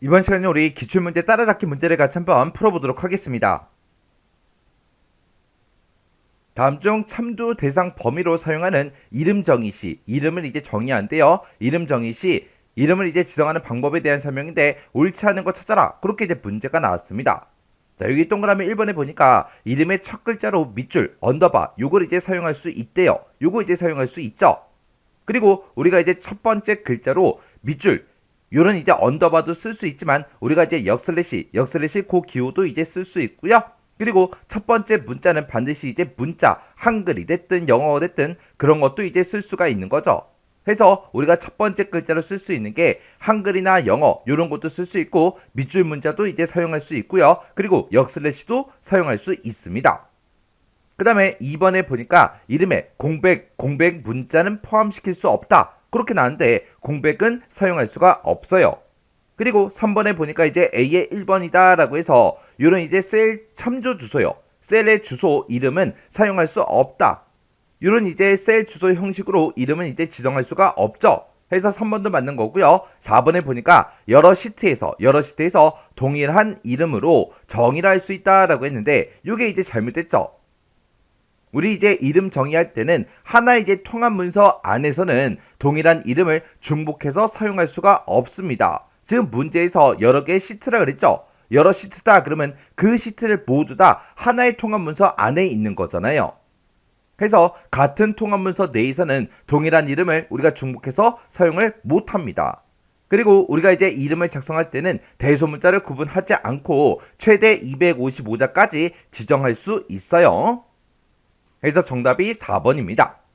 이번 시간에 우리 기출문제 따라잡기 문제를 같이 한번 풀어보도록 하겠습니다. 다음 중 참조 대상 범위로 사용하는 이름 정의 시 이름을 이제 정의한대요. 이름 정의 시 이름을 이제 지정하는 방법에 대한 설명인데 옳지 않은 거 찾아라. 그렇게 이제 문제가 나왔습니다. 자, 여기 동그라미 1번에 보니까 이름의 첫 글자로 밑줄, 언더바 요걸 이제 사용할 수 있대요. 요거 이제 사용할 수 있죠. 그리고 우리가 이제 첫 번째 글자로 밑줄 요런 이제 언더바도 쓸 수 있지만 우리가 이제 역슬래시, 역슬래시 고 기호도 이제 쓸 수 있고요. 그리고 첫 번째 문자는 반드시 이제 문자, 한글이 됐든 영어가 됐든 그런 것도 이제 쓸 수가 있는 거죠. 해서 우리가 첫 번째 글자로 쓸 수 있는 게 한글이나 영어 이런 것도 쓸 수 있고 밑줄 문자도 이제 사용할 수 있고요. 그리고 역슬래시도 사용할 수 있습니다. 그 다음에 2번에 보니까 이름에 공백, 공백 문자는 포함시킬 수 없다. 그렇게 나왔는데 공백은 사용할 수가 없어요. 그리고 3번에 보니까 이제 A의 1번이다 라고 해서 이런 이제 셀 참조 주소요. 셀의 주소 이름은 사용할 수 없다. 이런 이제 셀 주소 형식으로 이름은 이제 지정할 수가 없죠. 해서 3번도 맞는 거고요. 4번에 보니까 여러 시트에서 여러 시트에서 동일한 이름으로 정의를 할 수 있다라고 했는데 이게 이제 잘못됐죠. 우리 이제 이름 정의할 때는 하나의 이제 통합 문서 안에서는 동일한 이름을 중복해서 사용할 수가 없습니다. 지금 문제에서 여러 개의 시트라 그랬죠. 여러 시트다 그러면 그 시트를 모두 다 하나의 통합 문서 안에 있는 거잖아요. 그래서 같은 통합 문서 내에서는 동일한 이름을 우리가 중복해서 사용을 못 합니다. 그리고 우리가 이제 이름을 작성할 때는 대소문자를 구분하지 않고 최대 255자까지 지정할 수 있어요. 그래서 정답이 4번입니다.